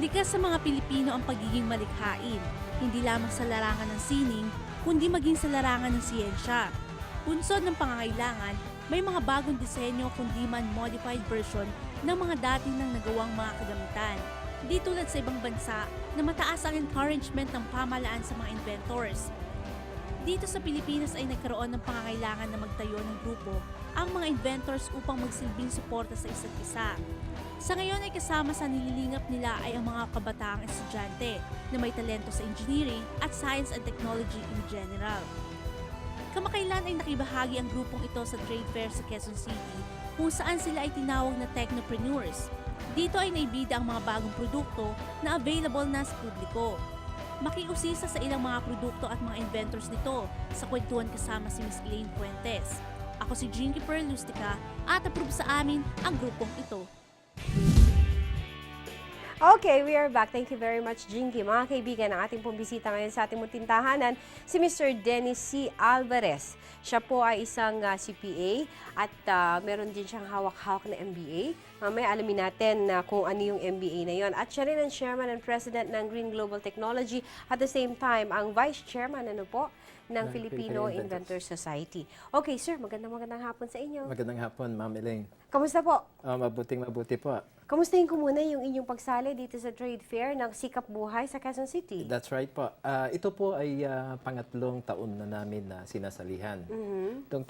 Likas sa mga Pilipino ang pagiging malikhain, hindi lamang sa larangan ng sining, kundi maging sa larangan ng siyensya. Punsod ng pangangailangan, may mga bagong disenyo kundi man modified version ng mga dati nang nagawang mga kagamitan. Di tulad sa ibang bansa na mataas ang encouragement ng pamalaan sa mga inventors. Dito sa Pilipinas ay nagkaroon ng pangangailangan na magtayo ng grupo ang mga inventors upang magsilbing suporta sa isa't isa. Sa ngayon ay kasama sa nililingap nila ay ang mga kabataang estudyante na may talento sa engineering at science and technology in general. Kamakailan ay nakibahagi ang grupong ito sa trade fair sa Quezon City kung saan sila ay tinawag na technopreneurs. Dito ay naibida ang mga bagong produkto na available na sa publiko. Makiusisa sa ilang mga produkto at mga inventors nito sa kwentuhan kasama si Miss Elaine Fuentes. Ako si Jinky Perlustica at approve sa amin ang grupong ito. Okay, we are back. Thank you very much, Jinky. Mga kaibigan, ang ating pong bisita ngayon sa ating munting tahanan, si Mr. Dennis C. Alvarez. Siya po ay isang ah, CPA at ah, meron din siyang hawak-hawak na MBA. Mamaya alamin natin na kung ano yung MBA na yon. At siya rin ang Chairman and President ng Green Global Technology. At the same time, ang Vice Chairman ano po, ng Filipino Inventors Society. Okay, sir, magandang magandang hapon sa inyo. Magandang hapon, Ma'am Elaine. Kamusta po? Ah, mabuting mabuti po. Kamustahin ko muna yung inyong pagsali dito sa trade fair ng Sikap Buhay sa Quezon City. That's right po. Ah, ito po ay ah, pangatlong taon na namin na sinasalihan. Mhm. Noong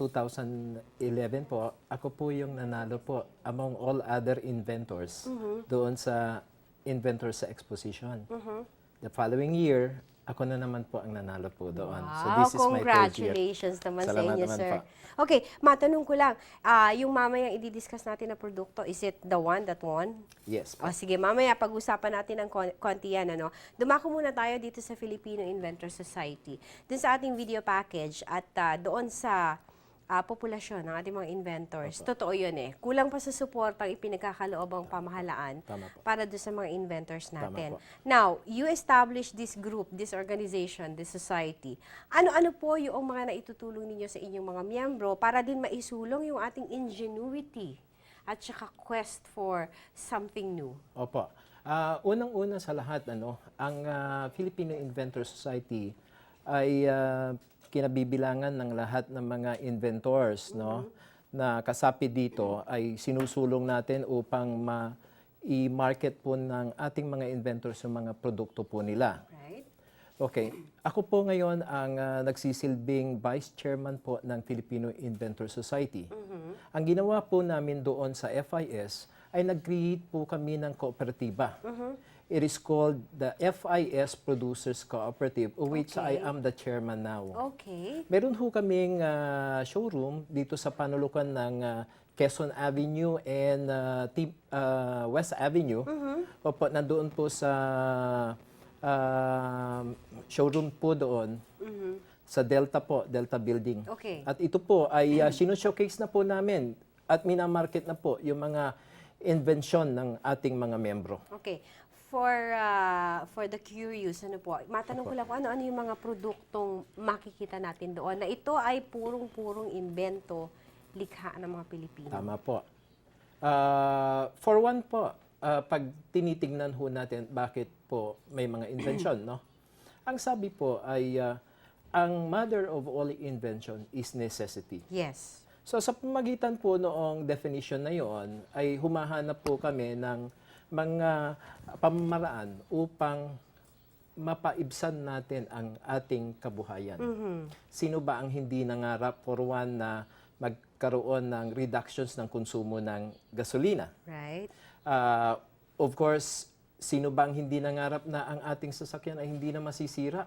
2011 po, ako po yung nanalo po among all other inventors doon sa Inventors sa Exposition. The following year, ako na naman po ang nanalo po doon. so Wow, this is my third year. congratulations naman sa Salamat inyo, naman sir. po. Okay, matanong ko lang, ah, yung mamayang i-discuss natin na produkto, is it the one that won? Yes po. O sige, mamaya pag-usapan natin ng kon- konti yan. Ano? Dumako muna tayo dito sa Filipino Inventor Society. Dun sa ating video package at ah, doon sa ah, populasyon ng ating mga inventors. Totoo yun eh. Kulang pa sa support ang ipinagkakaloob ang pamahalaan para doon sa mga inventors natin. Now, you establish this group, this organization, this society. Ano-ano po yung mga naitutulong ninyo sa inyong mga miyembro para din maisulong yung ating ingenuity at saka quest for something new? Opo. Ah, unang-una sa lahat, ano, ang ah, Filipino Inventor Society ay ah, kinabibilangan ng lahat ng mga inventors, no, na kasapi dito ay sinusulong natin upang ma i-market po ng ating mga inventors yung mga produkto po nila. Right? Okay. Ako po ngayon ang ah, nagsisilbing Vice Chairman po ng Filipino Inventor Society. Ang ginawa po namin doon sa FIS ay nag-create po kami ng kooperatiba. It is called the FIS Producers Cooperative, of which I Okay. am the chairman now. Okay. Meron ho kaming ah, showroom dito sa panulukan ng ah, Quezon Avenue and ah, Tip- ah, West Avenue. Opo, nandoon po sa ah, showroom po doon sa Delta po, Delta Building. Okay. At ito po ay uh, showcase na po namin at minamarket na po yung mga invention ng ating mga membro. Okay. For ah, for the curious, ano po, matanong ko lang po, ano-ano yung mga produktong makikita natin doon na ito ay purong-purong invento, likha ng mga Pilipino. Tama po. Ah, for one po, ah, pag tinitingnan ho natin bakit po may mga invention, no? Ang sabi po ay ah, ang mother of all invention is necessity. Yes. So sa pamagitan po noong definition na yon ay humahanap po kami ng mga pamamaraan upang mapaibsan natin ang ating kabuhayan. Sino ba ang hindi nangarap for one na magkaroon ng reductions ng konsumo ng gasolina? Right? Ah, of course, sino bang hindi nangarap na ang ating sasakyan ay hindi na masisira?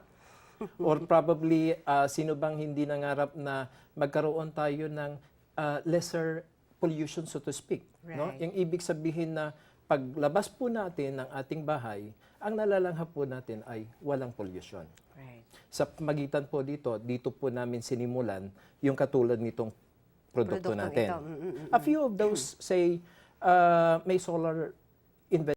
Or probably, ah, sino bang hindi nangarap na magkaroon tayo ng ah, lesser pollution, so to speak? No? Right. Yung ibig sabihin na paglabas po natin ng ating bahay, ang nalalanghap po natin ay walang pollution. Right. Sa magitan po dito, dito po namin sinimulan yung katulad nitong produkto Produktong natin. ito. Mm, mm, mm, A few of those say uh, may solar